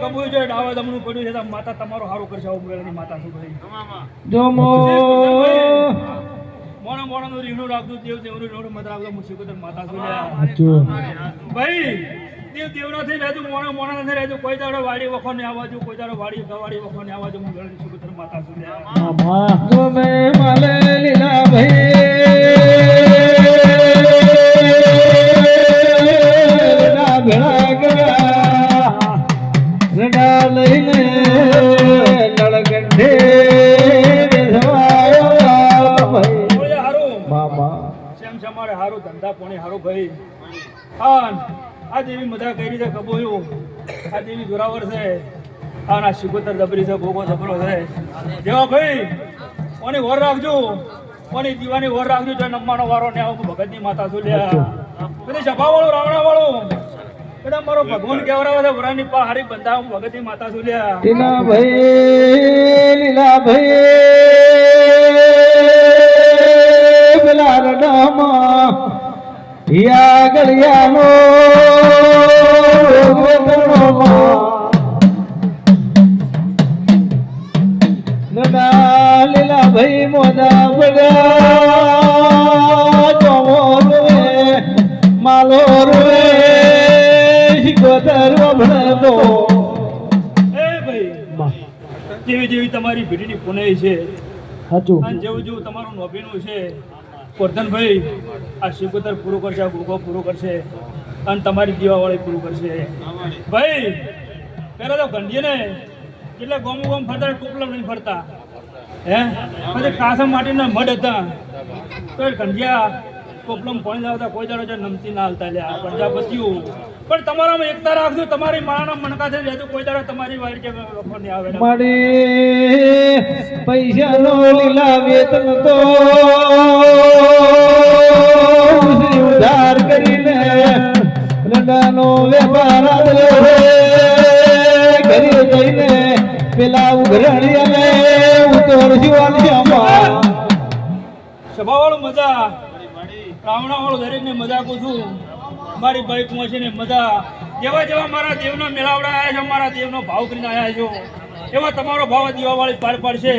કબૂલ છે ડાવા દમનું પડ્યું છે માતા તમારો હારો કરશે આવું બોલેલી માતા શું કરી જોમો. મોણા મોણા નું રીણું રાખતું દેવ દેવનું રીણું મત રાખતું શીખું માતા શું ભાઈ દેવ દેવના થઈ રહેતું મોણા મોણા નથી રહેતું કોઈ દાડો વાડી વખો ને આવવા દઉં કોઈ દાડો વાડી ગવાડી વખો ને આવવા દઉં હું ગણેશ શીખું માતા શું લઈને ભાઈ. મામા. સેમ સમારે હારું ધંધા પોણી હારું ભાઈ. આન આ દેવી મજા કઈ રીતે કબોયું આ દેવી જોરાવર છે. આ ના શિકોતર છે ભોગો દબરો છે. જેવા ભાઈ કોની વર રાખજો. કોની દીવાની વર રાખજો જો નમવાનો વારો ને આવું ભગતની માતા શું લ્યા બધી સભા વાળું રાવણા વાળો બધા મારો ભગવાન કેવરાવે છે વરાની પા હારી બંધા માતા શું લ્યા? લીલા ભાઈ લીલા ભાઈ પેલા રડામાં યા ગળિયાનો લીલા ભાઈ મોદા બગા જેવી જેવી તમારી ભીડીની પુનઈ છે. અને જેવું જેવું તમારું નોભીનું છે. વર્ધનભાઈ આ શિકોતર પૂરું કરશે આ ગુગો પૂરું કરશે અને તમારી દીવાવાળી પૂરું કરશે. ભાઈ પહેલાં તો ગંડીને એટલે ગોમ ગોમ ફરતા ટોપલા નહીં ફરતા. હે? પછી કાસમ માટીના મઢ હતા. તો ગંઢિયા ટોપલમ પાણી લાવતા કોઈ દાડો નમતી ના હાલતા લ્યા. પ્રજાપતિઓ પણ તમારામાં એકતા રાખજો તમારી માળાના મણકા થઈ રહેતું કોઈ દાડો તમારી વાડી કે નહીં આવે. પૈસા પૈસાનો લીલા વેતન તો ઉધાર કરીને રડાનો વેપાર ઘરે જઈને પેલા ઉઘરણી અને ઉતર શિવાલિયામાં સભાવાળું મજા રાવણા વાળું દરેક ને મજા કહું છું. મારી બાઈક છે ને મજા જેવા જેવા મારા દેવનો મેળાવડા આવ્યા છે મારા દેવનો ભાવ કરીને આવ્યા છો, એવા તમારો ભાવ દીવાવાળી પાર પાડશે.